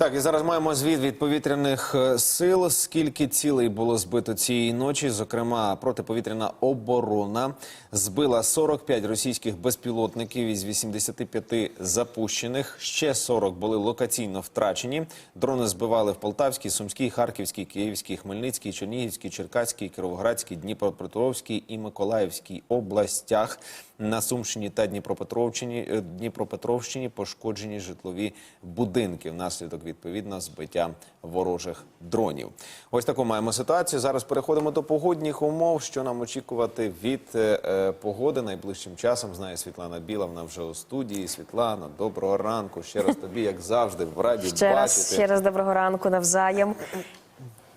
Так, і зараз маємо звіт від повітряних е, сил. Скільки цілей було збито цієї ночі? Зокрема, протиповітряна оборона збила 45 російських безпілотників із 85 запущених. Ще 40 були локаційно втрачені. Дрони збивали в Полтавській, Сумській, Харківській, Київській, Хмельницькій, Чернігівській, Черкаській, Кіровоградській, Дніпропетровській і Миколаївській областях. На Сумщині та Дніпропетровщині, е, Дніпропетровщині пошкоджені житлові будинки внаслідок відповідно збиття ворожих дронів. Ось таку маємо ситуацію. Зараз переходимо до погодних умов. Що нам очікувати від е, е, погоди найближчим часом? Знає Світлана Біла. Вона вже у студії. Світлана, доброго ранку. Ще раз тобі, як завжди, в раді Ще раз, бачити. ще раз доброго ранку навзаєм.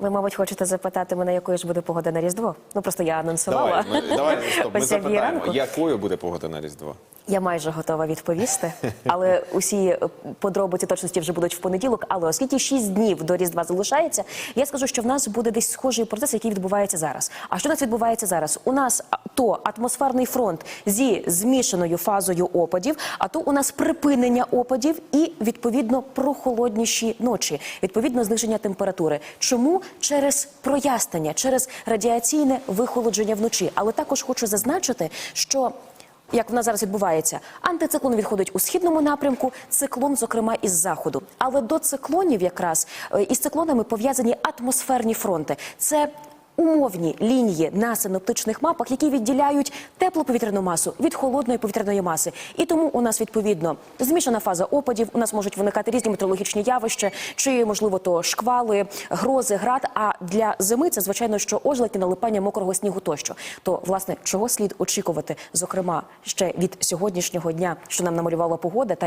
Ви, мабуть, хочете запитати мене, якою ж буде погода на Різдво? Ну просто я анонсувала. Давай, ми, давай стоп, ми запитаємо, якою буде погода на Різдво? Я майже готова відповісти, але усі е, подробиці точності вже будуть в понеділок. Але оскільки 6 днів до Різдва залишається, я скажу, що в нас буде десь схожий процес, який відбувається зараз. А що у нас відбувається зараз? У нас то атмосферний фронт зі змішаною фазою опадів, а то у нас припинення опадів і відповідно прохолодніші ночі, відповідно зниження температури. Чому через прояснення, через радіаційне вихолодження вночі? Але також хочу зазначити, що як в нас зараз відбувається, антициклон відходить у східному напрямку, циклон, зокрема, із заходу. Але до циклонів, якраз е, із циклонами пов'язані атмосферні фронти. Це умовні лінії на синоптичних мапах, які відділяють теплу повітряну масу від холодної повітряної маси. І тому у нас відповідно змішана фаза опадів. У нас можуть виникати різні метеорологічні явища, чи можливо то шквали, грози, град. А для зими це звичайно, що ожеледь, налипання мокрого снігу тощо. То власне чого слід очікувати, зокрема ще від сьогоднішнього дня, що нам намалювала погода, та